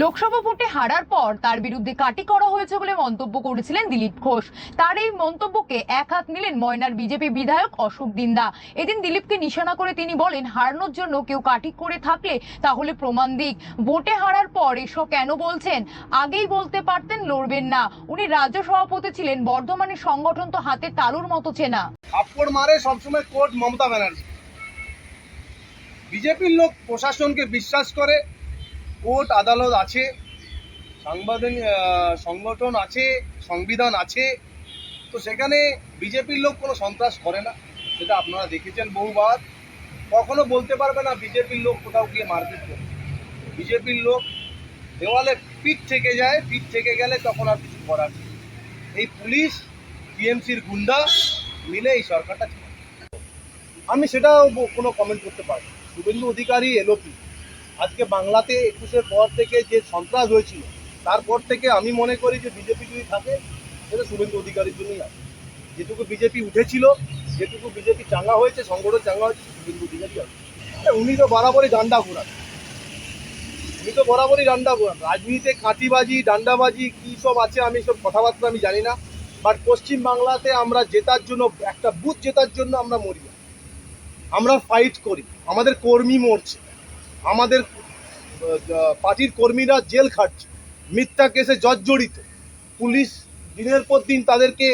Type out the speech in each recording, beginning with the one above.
লোকসভা ভোটে হারার পর তার বিরুদ্ধে কাটি করা হয়েছে বলে মন্তব্য করেছিলেন দিলীপ ঘোষ। তার এই মন্তব্যকে এক হাত নিলেন ময়নার বিজেপি বিধায়ক অশোক দিন্দা। এদিন দিলীপকে নিশানা করে তিনি বলেন, হারানোর জন্য কেউ কাটি করে থাকলে তাহলে প্রমাণ দিক। ভোটে হারার পর এসব কেন বলছেন? আগেই বলতে পারতেন লড়বেন না। উনি রাজ্য সভাপতি ছিলেন, বর্ধমানের সংগঠন তো হাতে তালুর মতো চেনা। মারে সবসময় কোর্ট মমতা ব্যানার্জি। বিজেপির লোক প্রশাসনকে বিশ্বাস করে কোর্ট আদালত আছে, সাংবাদিক সংগঠন আছে, সংবিধান আছে, তো সেখানে বিজেপির লোক কোনো সন্ত্রাস করে না, সেটা আপনারা দেখেছেন বহুবার কখনো বলতে পারবে না বিজেপির লোক কোথাও গিয়ে মারপিট করে বিজেপির লোক দেওয়ালে পিঠ থেকে যায়, পিঠ থেকে গেলে তখন আর কিছু করার। এই পুলিশ, টিএমসির গুন্ডা মিলে এই সরকারটা। আমি সেটাও কোনো কমেন্ট করতে পারি না। শুভেন্দু অধিকারী এলোপি আজকে বাংলাতে একুশের পর থেকে যে সন্ত্রাস হয়েছিল, তারপর থেকে আমি মনে করি যে বিজেপি যদি থাকে, সেটা শুভেন্দু অধিকারীর জন্যই আছে। যেটুকু বিজেপি উঠেছিল, যেটুকু বিজেপি চাঙ্গা হয়েছে, সংগঠন চাঙ্গা হয়েছে শুভেন্দু অধিকারী আছে। উনি তো বরাবরই ডান্ডা ঘোরান। উনি তো বরাবরই ডান্ডা ঘোরান। রাজনীতিতে কাঁটিবাজি ডান্ডাবাজি, কী সব আছে আমি সব কথাবার্তা আমি জানি না। বাট পশ্চিম বাংলাতে আমরা জেতার জন্য, একটা বুথ জেতার জন্য আমরা মরি আমরা ফাইট করি। আমাদের কর্মী মরছে। আমাদের পার্টির কর্মীরা জেল খাটছে। মিথ্যা কেসে জর্জরিত। পুলিশ দিনের পর দিন তাদেরকে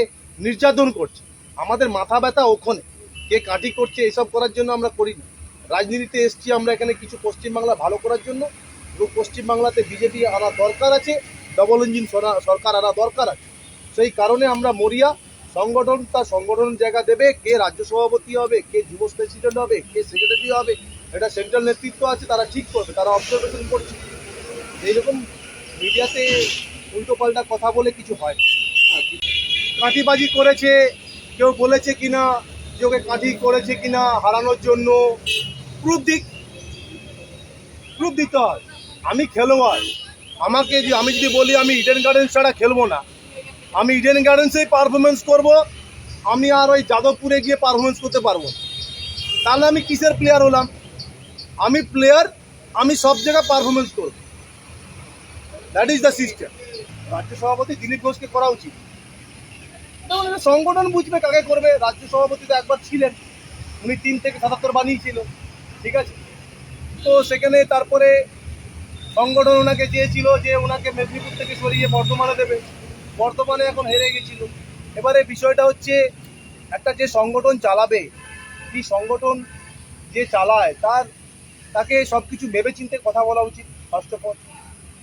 নির্যাতন করছে। আমাদের মাথা ব্যথা ওখানে। কে কাটি করছে, এসব করার জন্য আমরা করি না রাজনীতিতে এসছি আমরা এখানে কিছু পশ্চিমবাংলা ভালো করার জন্য। এবং পশ্চিমবাংলাতে বিজেপি আনা দরকার আছে ডবল ইঞ্জিন সরকার আনা দরকার আছে। সেই কারণে আমরা মরিয়া, সংগঠন তার সংগঠন জায়গা দেবে, কে রাজ্য সভাপতি হবে, কে যুব প্রেসিডেন্ট হবে, কে সেক্রেটারি হবে এটা সেন্ট্রাল নেতৃত্ব আছে, তারা ঠিক করবে, তারা অবজারভেশন করছে। এইরকম মিডিয়াতে উল্টো পাল্টা কথা বলে কিছু হয়। কাঁটিবাজি করেছে, কেউ বলেছে কিনা যে ওকে কাঁটি করেছে কিনা, হারানোর জন্য প্রুফ দিক প্রুফ দিতে হয়। আমি খেলোয়াড়, আমাকে যে আমি যদি বলি আমি ইডেন গার্ডেন্স ছাড়া খেলব না, আমি ইডেন গার্ডেন্সেই পারফরমেন্স করব, আমি আর ওই যাদবপুরে গিয়ে পারফরমেন্স করতে পারব তাহলে আমি কিসের প্লেয়ার হলাম? আমি প্লেয়ার আমি সব জায়গায় পারফরমেন্স করব। দ্যাট ইজ দ্য সিস্টেম রাজ্য সভাপতি দিলীপ ঘোষকে করা উচিত। যেমন সংগঠন বুঝবে কাকে করবে। রাজ্য সভাপতি তো একবার ছিলেন। উনি তিন থেকে সাতাত্তর বানিয়েছিল। ঠিক আছে? তো সেখানে তারপরে সংগঠন ওনাকে চেয়েছিল যে ওনাকে মেদিনীপুর থেকে সরিয়ে বর্ধমানে দেবে। বর্তমানে এখন হেরে গেছিল। এবারে বিষয়টা হচ্ছে, একটা যে সংগঠন চালাবে, কি সংগঠন যে চালায়, তার তাকে সব কিছু ভেবে চিন্তে কথা বলা উচিত ফার্স্ট অফ অল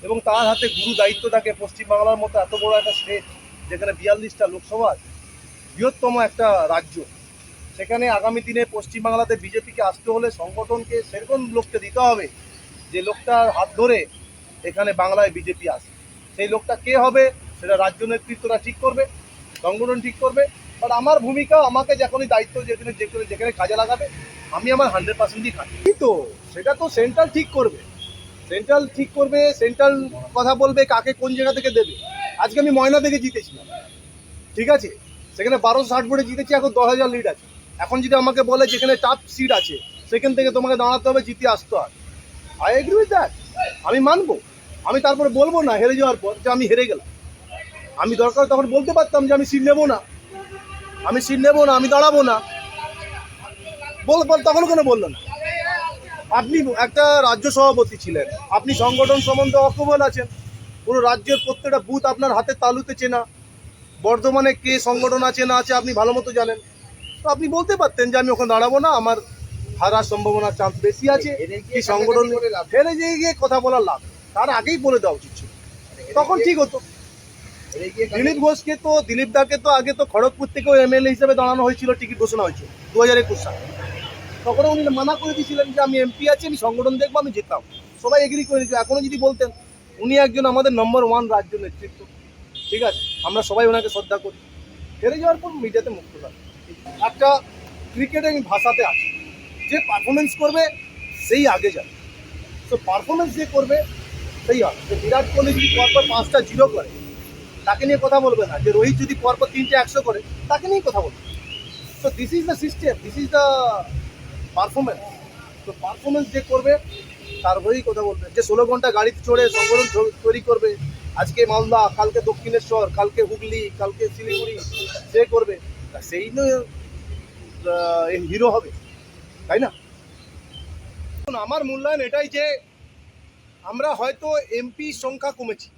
এবং তার হাতে গুরু দায়িত্ব থাকে পশ্চিমবাংলার মতো এত বড় একটা স্টেট, যেখানে বিয়াল্লিশটা লোকসভা, বৃহত্তম একটা রাজ্য। সেখানে আগামী দিনে পশ্চিমবাংলাতে বিজেপিকে আসতে হলে সংগঠনকে সেরকম লোককে দিতে হবে, যে লোকটার হাত ধরে এখানে বাংলায় বিজেপি আসে। সেই লোকটা কে হবে, সেটা রাজ্য নেতৃত্বরা ঠিক করবে, সংগঠন ঠিক করবে। বাট আমার ভূমিকা, আমাকে যখনই দায়িত্ব যেখানে যেখানে যেখানে কাজে লাগাবে আমি আমার হান্ড্রেড পার্সেন্টই এই তো, সেটা তো সেন্ট্রাল ঠিক করবে। সেন্ট্রাল ঠিক করবে সেন্ট্রাল কথা বলবে কাকে কোন জায়গা থেকে দেবে। আজকে আমি ময়না থেকে জিতেছিলাম ঠিক আছে? সেখানে বারোশো ষাট ভোটে জিতেছি, এখন দশ হাজার লিড আছে। এখন যদি আমাকে বলে যেখানে টাফ সিট আছে, সেখান থেকে তোমাকে দাঁড়াতে হবে, জিতে আসতে হয় আই এগ্রি উইথ দ্যাট আমি মানবো। আমি তারপরে বলব না, হেরে যাওয়ার পর যে আমি হেরে গেলাম। আমি দরকার তখন বলতে পারতাম যে আমি সিট নেব না। আমি সিট নেব না, আমি দাঁড়াবো না। বল তখন কেন বলল না? আপনি একটা রাজ্য সভাপতি ছিলেন। আপনি সংগঠন সম্বন্ধে অকবল আছেন। পুরো রাজ্যের প্রত্যেকটা বুথ আপনার হাতে তালুতে চেনা। বর্ধমানে কে সংগঠন আছে না আছে আপনি ভালো মতো জানেন। তো আপনি বলতে পারতেন যে আমি ওখানে দাঁড়াবো না আমার হারার সম্ভাবনার চান্স বেশি আছে। কি সংগঠন হেরে যেয়ে গিয়ে কথা বলার লাভ তার আগেই বলে দেওয়া উচিত ছিল। তখন ঠিক হতো। দিলীপ ঘোষকে তো দিলীপ দাকে তো আগে তো খড়গপুর থেকেও এমএলএ হিসেবে দাঁড়ানো হয়েছিল টিকিট ঘোষণা হয়েছিল দু হাজার একুশ সালে। তখন উনি মানা করে দিয়েছিলেন যে আমি এমপি আছি, আমি সংগঠন দেখব, আমি যেতাম। সবাই এগ্রি করে দিয়েছে। এখনও যদি বলতেন, উনি একজন আমাদের নম্বর ওয়ান রাজ্য নেতৃত্ব। ঠিক আছে? আমরা সবাই ওনাকে শ্রদ্ধা করি। হেরে যাওয়ার পর মিডিয়াতে মুক্ত থাকে একটা ক্রিকেটিং ভাষাতে আছে। যে পারফরমেন্স করবে, সেই আগে যাবে। তো পারফরমেন্স যে করবে, সেই হবে যে বিরাট কোহলি যদি পরপর পাঁচটা জিরো করে, তাকে নিয়ে কথা বলবে না। যে রোহিত যদি পরপর তিনটে একশো করে, তাকে নিয়ে কথা বলবে। তো this is the system this is the performance তো পারফরমেন্স যে করবে, তার হয়েই কথা বলবে। যে ষোলো ঘণ্টা গাড়িতে চড়ে সংগঠন তৈরি করবে, আজকে মালদা, কালকে দক্ষিণেশ্বর, কালকে হুগলি, কালকে শিলিগুড়ি, সে করবে। সেই হিরো হবে, তাই না? আমার মূল্যায়ন এটাই যে, আমরা হয়তো এমপি সংখ্যা কমেছি,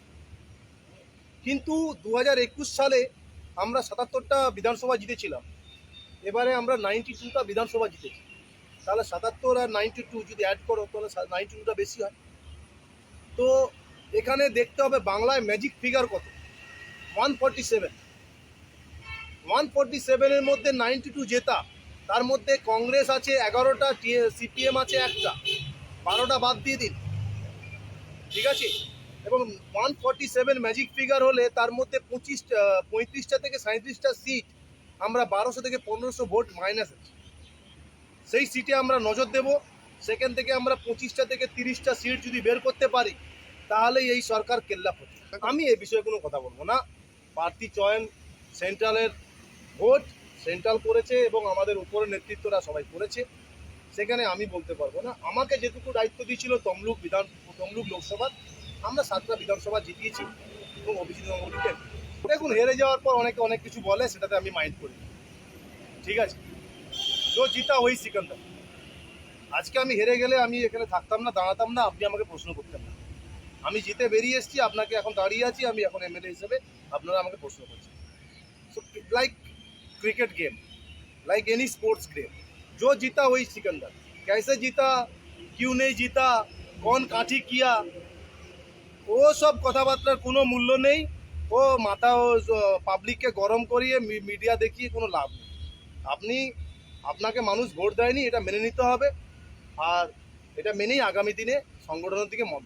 কিন্তু দু হাজার একুশ সালে আমরা সাতাত্তরটা বিধানসভা জিতেছিলাম। এবারে আমরা নাইনটি টুটা বিধানসভা জিতেছি। তাহলে সাতাত্তর আর নাইনটি টু যদি অ্যাড করো, তাহলে নাইনটি টুটা বেশি হয়। তো এখানে দেখতে হবে বাংলায় ম্যাজিক ফিগার কত? One forty seven one forty সেভেনের মধ্যে নাইনটি টু জেতা। তার মধ্যে কংগ্রেস আছে এগারোটা সিপিএম আছে একটা। বারোটা বাদ দিয়ে দিন। ঠিক আছে? এবং one forty seven magic figure হলে তার মধ্যে পঁচিশটা পঁয়ত্রিশটা থেকে সাঁত্রিশটা সিট আমরা বারোশো থেকে পনেরোশো ভোট মাইনাস আছে। সেই সিটে আমরা নজর দেব। সেখান থেকে আমরা পঁচিশটা থেকে তিরিশটা সিট যদি বের করতে পারি, তাহলেই এই সরকার কেল্লা পড়ে আমি এই বিষয়ে কোনো কথা বলব না। প্রার্থী চয়ন সেন্ট্রালের ভোট সেন্ট্রাল করেছে এবং আমাদের উপরের নেতৃত্বরা সবাই করেছে। সেখানে আমি বলতে পারব না। আমাকে যেটুকু দায়িত্ব দিয়েছিল তমলুক বিধান, তমলুক লোকসভা, আমরা সাতটা বিধানসভা জিতিয়েছি এবং অভিজিৎ গাঙ্গুলিকে দেখুন, হেরে যাওয়ার পর অনেকে অনেক কিছু বলে, সেটাতে আমি মাইন্ড করি। ঠিক আছে? जो জিতা ওই সিকান্দার আজকে আমি হেরে গেলে আমি এখানে থাকতাম না দাঁড়াতাম না আপনি আমাকে প্রশ্ন করতেন না আমি জিতে বেরিয়ে এসেছি আপনাকে এখন দাঁড়িয়ে আছি আমি এখন এমএলএ হিসেবে আপনারা আমাকে প্রশ্ন করছেন so like cricket game like any sports game जो जीता वही सिकंदर कैसे जीता क्यों नहीं जीता कौन काठी किया ও সব কথাবার্তার কোনো মূল্য নেই ও মাথা ও পাবলিককে গরম করিয়ে মি- মিডিয়া দেখিয়ে কোনো লাভ নেই আপনি আপনাকে মানুষ ভোট দেয়নি, এটা মেনে নিতে হবে আর এটা মেনেই আগামী দিনে সংগঠনের দিকে মত।